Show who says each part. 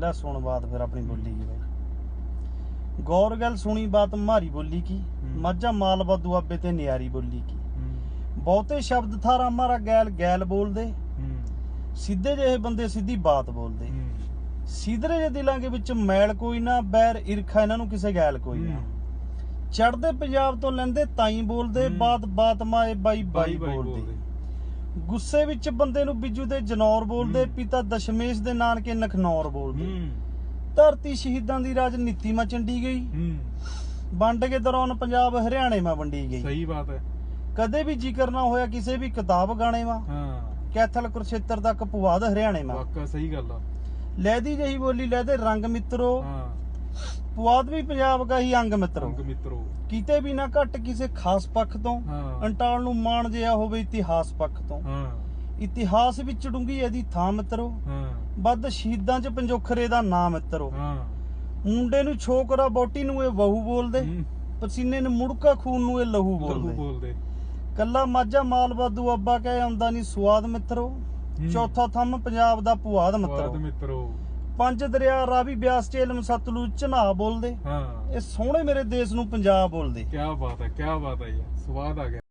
Speaker 1: ਲੈ ਸੁਣ ਬਾਤ ਫਿਰ ਆਪਣੀ ਬੋਲੀ ਕੀ ਬਈ ਗੌਰ ਗੱਲ ਸੁਣੀ ਬਾਤ ਮਾਰੀ ਬੋਲੀ ਕੀ। ਮੱਝਾਂ ਮਾਲਵਾ ਦੁਆਬੇ ਤੇ ਨਿਆਰੀ ਬੋਲੀ ਕੀ? ਬਹੁਤੇ ਸ਼ਬਦ ਥਾਰਾ ਮਾਰਾ ਗੈਲ ਗੈਲ ਬੋਲਦੇ। ਸਿੱਧੇ ਜਿਹੇ ਬੰਦੇ ਸਿੱਧੀ ਬਾਤ ਬੋਲਦੇ। ਸਿੱਧਰੇ ਜੇ ਦਿਲਾਂ ਦੇ ਵਿੱਚ ਮੈਲ ਕੋਈ ਨਾ ਬੈਰ ਈਰਖਾ ਇਹਨਾਂ ਨੂੰ ਕਿਸੇ ਗੈਲ ਕੋਈ ਨਾ। ਚੜਦੇ ਪੰਜਾਬ ਤੋਂ ਲੈਂਦੇ ਤਾਈ ਬੋਲਦੇ। ਬਾਤ ਬਾਤ ਮਾਏ ਬਾਈ ਬਾਈ ਬੋਲਦੇ। ਗੁੱਸੇ ਵਿੱਚ ਬੰਦੇ ਨੂੰ ਬਿੱਜੂ ਦੇ ਜਨੌਰ ਬੋਲਦੇ। ਪਿਤਾ ਦਸ਼ਮੇਸ਼ ਦੇ ਨਾਨਕੇ ਨਖਨੌਰ ਬੋਲਦੇ। ਧਰਤੀ ਸ਼ਹੀਦਾਂ ਦੀ ਰਾਜਨੀਤੀ ਮਾ ਚੰਡੀ ਗਈ। ਵੰਡ ਕੇ ਦੌਰਾਨ ਪੰਜਾਬ ਹਰਿਆਣੇ ਮਾ ਵੰਡੀ ਗਈ।
Speaker 2: ਸਹੀ ਬਾਤ ਹੈ।
Speaker 1: ਕਦੇ ਵੀ ਜ਼ਿਕਰ ਨਾ ਹੋਇਆ ਕਿਸੇ ਵੀ ਕਿਤਾਬ ਗਾਣੇ ਮਾ
Speaker 2: ਹਾਂ।
Speaker 1: ਕੈਥਲ ਕੁਰਸ਼ੇਤਰ ਤੱਕ ਪੁਆਧ ਹਰਿਆਣੇ ਮਾ
Speaker 2: ਵਾਕਾ ਸਹੀ ਗੱਲ ਆ।
Speaker 1: ਲੈਦੀ ਜਹੀ ਬੋਲੀ ਲੈਦੇ ਰੰਗ ਮਿੱਤਰੋ।
Speaker 2: ਹਾਂ।
Speaker 1: ਪੁਆਧ ਵੀ ਪੰਜਾਬ ਦਾ ਹੀ ਅੰਗ ਮਿੱਤਰੋ।
Speaker 2: ਅੰਗ ਮਿੱਤਰੋ।
Speaker 1: ਕਿਤੇ ਵੀ ਨਾ ਘੱਟ ਕਿਸੇ ਖਾਸ ਪੱਖ ਤੋਂ
Speaker 2: ਹਾਂ।
Speaker 1: ਅੰਟਾਲ ਨੂੰ ਮਾਣ ਜਿਆ ਹੋਵੇ ਇਤਿਹਾਸ ਪੱਖ ਤੋਂ।
Speaker 2: ਹਾਂ।
Speaker 1: ਇਤਿਹਾਸ ਵਿੱਚ ਡੂੰਗੀ ਇਹਦੀ ਥਾਂ ਮਿੱਤਰੋ।
Speaker 2: ਹਾਂ।
Speaker 1: ਵੱਧ ਸ਼ਹੀਦਾਂ 'ਚ ਪੰਜੋਖਰੇ ਦਾ ਨਾਮ ਮਿੱਤਰੋ।
Speaker 2: ਹਾਂ।
Speaker 1: ਮੁੰਡੇ ਨੂੰ ਛੋਕਰਾ ਬੋਟੀ ਨੂੰ ਇਹ ਵਹੂ ਬੋਲਦੇ
Speaker 2: ਹੂੰ।
Speaker 1: ਪਸੀਨੇ ਨੂੰ ਮੁੜਕਾ ਖੂਨ ਨੂੰ ਇਹ ਲਹੂ
Speaker 2: ਲਹੂ
Speaker 1: ਬੋਲਦੇ।
Speaker 2: ਬੋਲਦੇ।
Speaker 1: ਕੱਲਾ ਮਾਝਾ ਮਾਲਵਾ ਦੁਆਬਾ ਕਹੇ ਆਉਂਦਾ ਨਹੀਂ ਸਵਾਦ ਮਿੱਤਰੋ। ਚੌਥਾ ਥੰਮ ਪੰਜਾਬ ਦਾ ਪੁਆਧ
Speaker 2: ਬਾਦ
Speaker 1: ਮਿੱਤਰੋ
Speaker 2: ਮਿੱਤਰੋ।
Speaker 1: ਪੰਜ ਦਰਿਆ ਰਾਵੀ ਬਿਆਸ ਝੇਲਮ ਸਤਲੁਜ ਝਨਾ ਬੋਲਦੇ।
Speaker 2: ਹਾਂ।
Speaker 1: ਇਹ ਸੋਹਣੇ ਮੇਰੇ ਦੇਸ਼ ਨੂੰ ਪੰਜਾਬ ਬੋਲਦੇ।
Speaker 2: ਕੀ ਬਾਤ ਹੈ ਕੀ ਬਾਤ ਹੈ ਯਾਰ ਸਵਾਦ ਆ ਗਿਆ।